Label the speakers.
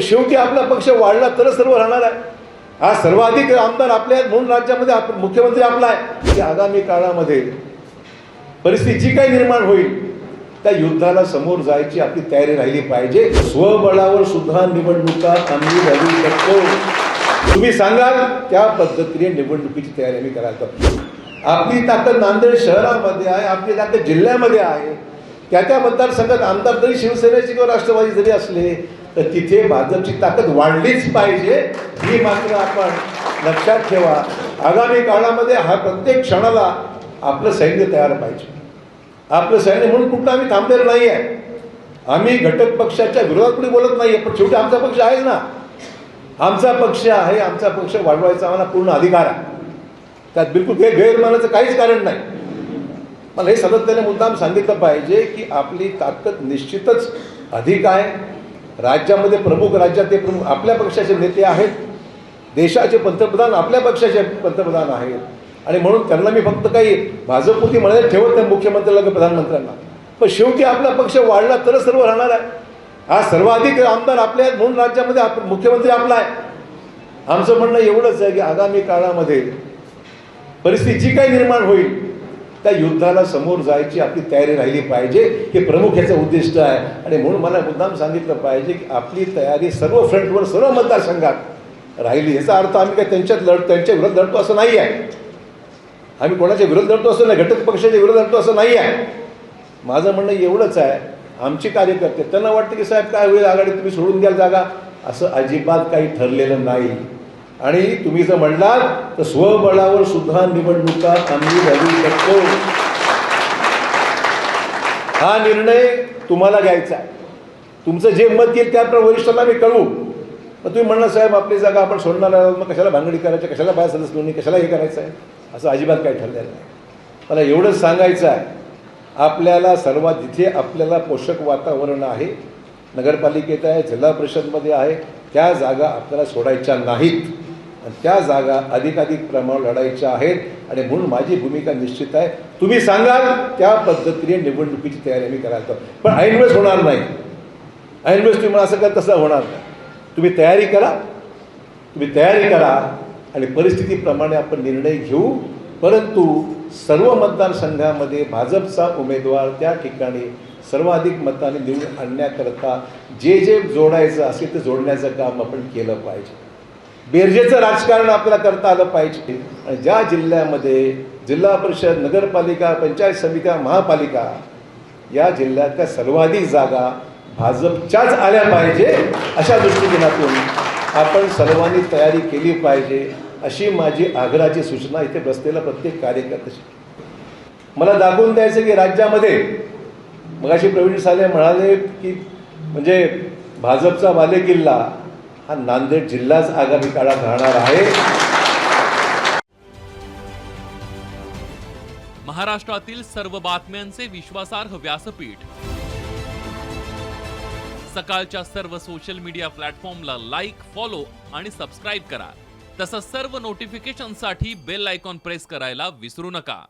Speaker 1: शेवटी आपला पक्ष वाढला तरच सर्व राहणार आहे. आज सर्वाधिक आमदार आपले आहेत म्हणून राज्यामध्ये आप- मुख्यमंत्री आपला आहे. की आगामी काळामध्ये परिस्थिती जी काही निर्माण होईल त्या युद्धाला समोर जायची आपली तयारी राहिली पाहिजे. स्वबळावर सुद्धा निवडणुका आम्ही राहू शकतो. तुम्ही सांगाल त्या पद्धतीने निवडणुकीची तयारी आम्ही करायला आपली ताकद नांदेड शहरामध्ये आहे आपली ताकद जिल्ह्यामध्ये आहे. त्या त्या मतदारसंघात आमदार जरी शिवसेनेचे किंवा राष्ट्रवादी जरी असले तर तिथे भाजपची ताकद वाढलीच पाहिजे. ही मात्र आपण लक्षात ठेवा. आगामी काळामध्ये हा प्रत्येक क्षणाला आपलं सैन्य तयार पाहिजे. आपलं सैन्य म्हणून कुठं आम्ही थांबलेलं नाही आहे आम्ही घटक पक्षाच्या विरोधात कुणी बोलत नाही आहे पण शेवटी आमचा पक्ष आहे ना. आमचा पक्ष आहे आमचा पक्ष वाढवायचा आम्हाला पूर्ण अधिकार आहे. त्यात बिलकुल हे गैरमानाचं काहीच कारण नाही. मला हे सातत्याने मुद्दाम सांगितलं पाहिजे की आपली ताकद निश्चितच अधिक आहे. राज्यामध्ये प्रमुख राज्यात ते प्रमुख आपल्या पक्षाचे नेते आहेत. देशाचे पंतप्रधान आपल्या पक्षाचे पंतप्रधान आहेत. आणि म्हणून त्यांना मी फक्त काही भाजपपुरती म्हणायला ठेवत नाही मुख्यमंत्र्याला किंवा प्रधानमंत्र्यांना. पण शेवटी आपला पक्ष वाढला तरच सर्व राहणार आहे. हा सर्वाधिक आमदार आपले आहेत म्हणून राज्यामध्ये आप- मुख्यमंत्री आपला आहे. आमचं म्हणणं एवढंच आहे की आगामी काळामध्ये परिस्थिती जी काही निर्माण होईल त्या युद्धाला समोर जायची आपली तयारी राहिली पाहिजे हे प्रमुख याचं उद्दिष्ट आहे. आणि म्हणून मला मुद्दाम सांगितलं पाहिजे की आपली तयारी सर्व फ्रंटवर सर्व मतदारसंघात राहिली. याचा अर्थ आम्ही काय त्यांच्यात लढ त्यांच्या विरोधात लढतो असं नाही आहे. आम्ही कोणाच्या विरोध लढतो असं नाही घटक पक्षाच्या विरोध लढतो असं नाही आहे. माझं म्हणणं एवढंच आहे आमचे कार्यकर्ते त्यांना वाटतं की साहेब काय होईल आघाडी तुम्ही सोडून द्याल जागा. असं अजिबात काही ठरलेलं नाही. आणि तुम्ही जर म्हणलात तर स्वबळावर सुद्धा निवडणुका आम्ही लढू शकतो. हा निर्णय तुम्हाला घ्यायचा तुमचं जे मत येईल त्याप्रमाणे वरिष्ठांना मी कळवू. मग तुम्ही म्हणणार साहेब आपली जागा आपण सोडणार आहोत मग कशाला भांगडी करायची कशाला बाहेर सदस्य नोंदणी कशाला हे करायचं आहे? असं अजिबात काही ठरलेलं नाही. मला एवढंच सांगायचं आहे आपल्याला सर्वात जिथे आपल्याला पोषक वातावरण आहे नगरपालिकेत आहे जिल्हा परिषदमध्ये आहे त्या जागा आपल्याला सोडायच्या नाहीत. आणि त्या जागा अधिकाधिक प्रमाणावर लढायच्या आहेत. आणि म्हणून माझी भूमिका निश्चित आहे. तुम्ही सांगाल त्या पद्धतीने निवडणुकीची तयारी आम्ही करायला करतो पण ऐनवेळेस होणार नाही. ऐनवेळेस तुम्ही मला असं करा तसं होणार नाही? तुम्ही तयारी करा. तुम्ही तयारी करा आणि परिस्थितीप्रमाणे आपण निर्णय घेऊ. परंतु सर्व मतदारसंघामध्ये भाजपचा उमेदवार त्या ठिकाणी सर्वाधिक मताने निवडून आणण्याकरता जे जे जोडायचं असेल ते जोडण्याचं काम आपण केलं पाहिजे. बेरजेचं राजकारण आपल्याला करता आलं पाहिजे. आणि ज्या जिल्ह्यामध्ये जिल्हा परिषद नगरपालिका पंचायत समित्या महापालिका या जिल्ह्यातल्या सर्वाधिक जागा भाजपच्याच आल्या पाहिजे अशा दृष्टिकोनातून आपण सर्वांनी तयारी केली पाहिजे अशी माझी आग्रहाची सूचना इथे बसलेला प्रत्येक कार्यकर्त्याशी. मला दाखवून द्यायचं की राज्यामध्ये मगाशी प्रवीण साले म्हणाले की म्हणजे भाजपचा बालेकिल्ला हा नांदेड जिल्हाच आगामी काळात राहणार आहे.
Speaker 2: महाराष्ट्रातील सर्व बातम्यांचे विश्वासार्ह व्यासपीठ. सकाळच्या सर्व सोशल मीडिया प्लॅटफॉर्मला लाईक फॉलो आणि सबस्क्राईब करा. तसंच सर्व नोटिफिकेशनसाठी बेल आयकॉन प्रेस करायला विसरू नका.